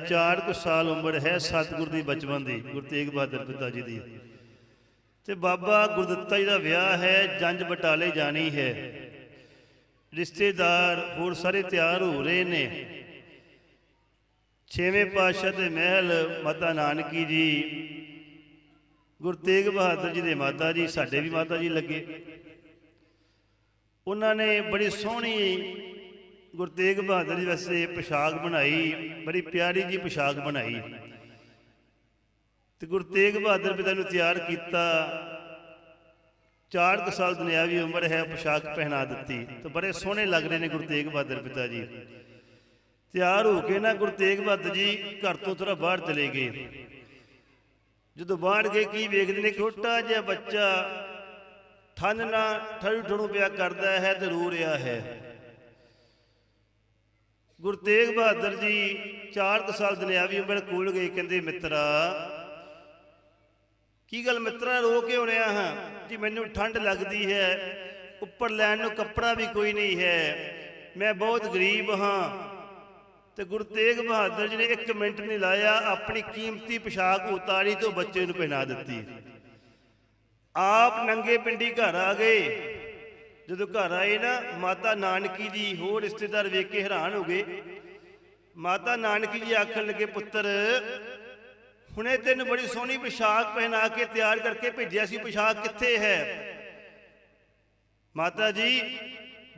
4 ਕੁ ਸਾਲ ਉਮਰ ਹੈ ਸਤਿਗੁਰ ਦੀ ਬਚਪਨ ਦੀ, ਗੁਰੂ ਤੇਗ ਬਹਾਦਰ ਪਿਤਾ ਜੀ ਦੀ। ਤੇ ਬਾਬਾ ਗੁਰਦਿੱਤਾ ਜੀ ਦਾ ਵਿਆਹ ਹੈ ਜੰਜ ਬਟਾਲੇ ਜਾਣੀ ਹੈ। ਰਿਸ਼ਤੇਦਾਰ ਹੋਰ ਸਾਰੇ ਤਿਆਰ ਹੋ ਰਹੇ ਨੇ। ਛੇਵੇਂ ਪਾਤਸ਼ਾਹ ਦੇ ਮਹਿਲ ਮਾਤਾ ਨਾਨਕੀ ਜੀ, ਗੁਰੂ ਤੇਗ ਬਹਾਦਰ ਜੀ ਦੇ ਮਾਤਾ ਜੀ, ਸਾਡੇ ਵੀ ਮਾਤਾ ਜੀ ਲੱਗੇ। ਉਹਨਾਂ ਨੇ ਬੜੀ ਸੋਹਣੀ ਗੁਰੂ ਤੇਗ ਬਹਾਦਰ ਜੀ ਵਾਸਤੇ ਪੋਸ਼ਾਕ ਬਣਾਈ, ਬੜੀ ਪਿਆਰੀ ਜੀ ਪੋਸ਼ਾਕ ਬਣਾਈ। ਤੇ ਗੁਰੂ ਤੇਗ ਬਹਾਦਰ ਪਿਤਾ ਨੂੰ ਤਿਆਰ ਕੀਤਾ। ਚਾਰ ਕੁ ਸਾਲ ਦੁਨਿਆਵੀ ਉਮਰ ਹੈ, ਪੋਸ਼ਾਕ ਪਹਿਨਾ ਦਿੱਤੀ। ਤੇ ਬੜੇ ਸੋਹਣੇ ਲੱਗ ਰਹੇ ਨੇ ਗੁਰੂ ਤੇਗ ਬਹਾਦਰ ਪਿਤਾ ਜੀ। ਤਿਆਰ ਹੋ ਕੇ ਨਾ ਗੁਰੂ ਤੇਗ ਬਹਾਦਰ ਜੀ ਘਰ ਤੋਂ ਥੋੜਾ ਬਾਹਰ ਚਲੇ ਗਏ। ਜਦੋਂ ਬਾਹਰ ਗਏ, ਕੀ ਵੇਖਦੇ ਨੇ? ਛੋਟਾ ਜਿਹਾ ਬੱਚਾ ਠੰਡ ਨਾ ਠਰੂ ਠਰੂ ਪਿਆ ਕਰਦਾ ਹੈ, ਤੇ ਰੋ ਰਿਹਾ ਹੈ। ਗੁਰੂ ਤੇਗ ਬਹਾਦਰ ਜੀ 4 ਸਾਲ ਦੁਨਿਆਵੀ ਉਮਰ ਕੋਲ ਗਏ, ਕਹਿੰਦੇ, ਮਿੱਤਰਾ, ਕੀ ਗੱਲ ਮਿੱਤਰਾ, ਰੋ ਕੇ ਹੋਣਿਆ ਹਾਂ? ਜੀ, ਮੈਨੂੰ ਠੰਡ ਲੱਗਦੀ ਹੈ, ਉੱਪਰ ਲੈਣ ਨੂੰ ਕੱਪੜਾ ਵੀ ਕੋਈ ਨਹੀਂ ਹੈ, ਮੈਂ ਬਹੁਤ ਗਰੀਬ ਹਾਂ। ਤੇ ਗੁਰੂ ਤੇਗ ਬਹਾਦਰ ਜੀ ਨੇ 1 ਮਿੰਟ ਨਹੀਂ ਲਾਇਆ, ਆਪਣੀ ਕੀਮਤੀ ਪੋਸ਼ਾਕ ਉਤਾਰੀ ਤੇ ਬੱਚੇ ਨੂੰ ਪਹਿਨਾ ਦਿੱਤੀ। ਆਪ ਨੰਗੇ ਪਿੰਡੀ ਘਰ ਆ ਗਏ। ਜਦੋਂ ਘਰ ਆਏ ਨਾ, ਮਾਤਾ ਨਾਨਕੀ ਜੀ ਹੋਰ ਰਿਸ਼ਤੇਦਾਰ ਵੇਖ ਕੇ ਹੈਰਾਨ ਹੋ ਗਏ। ਮਾਤਾ ਨਾਨਕੀ ਜੀ ਆਖਣ ਲੱਗੇ, ਪੁੱਤਰ, ਹੁਣੇ ਤੈਨੂੰ ਬੜੀ ਸੋਹਣੀ ਪੋਸ਼ਾਕ ਪਹਿਨਾ ਕੇ ਤਿਆਰ ਕਰਕੇ ਭੇਜਿਆ ਸੀ। ਪੋਸ਼ਾਕ ਕਿੱਥੇ ਹੈ? ਮਾਤਾ ਜੀ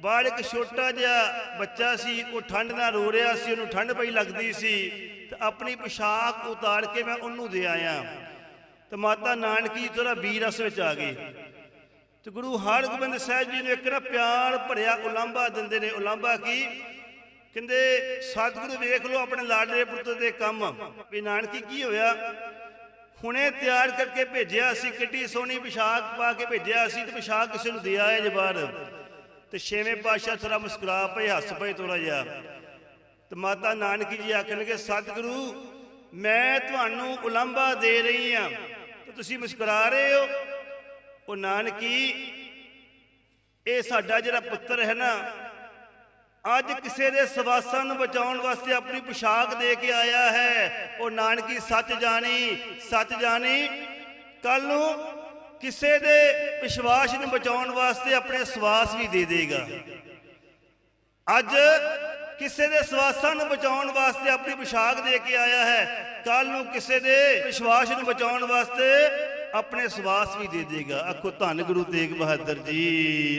ਬਾਹਰ ਇੱਕ ਛੋਟਾ ਜਿਹਾ ਬੱਚਾ ਸੀ, ਉਹ ਠੰਡ ਨਾਲ ਰੋ ਰਿਹਾ ਸੀ, ਉਹਨੂੰ ਠੰਡ ਪਈ ਲੱਗਦੀ ਸੀ। ਤੇ ਆਪਣੀ ਪੋਸ਼ਾਕ ਉਤਾਰ ਕੇ ਮੈਂ ਉਹਨੂੰ ਦੇ ਆਇਆ। ਤੇ ਮਾਤਾ ਨਾਨਕੀ ਥੋੜਾ ਵੀਰ ਰਸ ਵਿੱਚ ਆ ਗਏ ਤੇ ਗੁਰੂ ਹਰਗੋਬਿੰਦ ਸਾਹਿਬ ਜੀ ਨੂੰ ਇੱਕ ਨਾ ਪਿਆਰ ਭਰਿਆ ਉਲਾਂਭਾ ਦਿੰਦੇ ਨੇ। ਉਲਾਂਭਾ ਕੀ? ਕਹਿੰਦੇ, ਸਤਿਗੁਰੂ ਵੇਖ ਲਓ ਆਪਣੇ ਲਾਡਲੇ ਪੁੱਤ ਦੇ ਕੰਮ। ਵੀ ਨਾਨਕੀ ਕੀ ਹੋਇਆ? ਹੁਣੇ ਤਿਆਰ ਕਰਕੇ ਭੇਜਿਆ ਸੀ ਕਿੱਡੀ ਸੋਹਣੀ ਪੋਸ਼ਾਕ ਪਾ ਕੇ ਭੇਜਿਆ ਸੀ ਤੇ ਪੋਸ਼ਾਕ ਕਿਸੇ ਨੂੰ ਦੇ ਆਇਆ ਜੇ ਬਾਹਰ ਤੇ ਛੇਵੇਂ ਪਾਤਸ਼ਾਹ ਥੋੜਾ ਮੁਸਕਰਾ ਪਏ, ਹੱਸ ਪਏ ਥੋੜਾ ਜਿਹਾ। ਤੇ ਮਾਤਾ ਨਾਨਕੀ ਜੀ ਆਖਣਗੇ, ਸਤਿਗੁਰੂ, ਮੈਂ ਤੁਹਾਨੂੰ ਉਲੰਭਾ ਦੇ ਰਹੀ ਆ ਤੇ ਤੁਸੀਂ ਮੁਸਕਰਾ ਰਹੇ ਹੋ। ਉਹ ਨਾਨਕੀ, ਇਹ ਸਾਡਾ ਜਿਹੜਾ ਪੁੱਤਰ ਹੈ ਨਾ, ਅੱਜ ਕਿਸੇ ਦੇ ਸਵਾਸਾਂ ਨੂੰ ਬਚਾਉਣ ਵਾਸਤੇ ਆਪਣੀ ਪੋਸ਼ਾਕ ਦੇ ਕੇ ਆਇਆ ਹੈ। ਉਹ ਨਾਨਕੀ, ਸੱਚ ਜਾਣੀ ਸੱਚ ਜਾਣੀ ਕੱਲ ਨੂੰ ਕਿਸੇ ਦੇ ਵਿਸ਼ਵਾਸ ਨੂੰ ਬਚਾਉਣ ਵਾਸਤੇ ਆਪਣੇ ਸਵਾਸ ਵੀ ਦੇ ਦੇਗਾ। ਅੱਜ ਕਿਸੇ ਦੇ ਸਵਾਸਾਂ ਨੂੰ ਬਚਾਉਣ ਵਾਸਤੇ ਆਪਣੀ ਪੋਸ਼ਾਕ ਦੇ ਕੇ ਆਇਆ ਹੈ। ਕੱਲ ਨੂੰ ਕਿਸੇ ਦੇ ਵਿਸ਼ਵਾਸ ਨੂੰ ਬਚਾਉਣ ਵਾਸਤੇ ਆਪਣੇ ਸਵਾਸ ਵੀ ਦੇ ਦੇਗਾ। ਆਖੋ ਧੰਨ ਗੁਰੂ ਤੇਗ ਬਹਾਦਰ ਜੀ।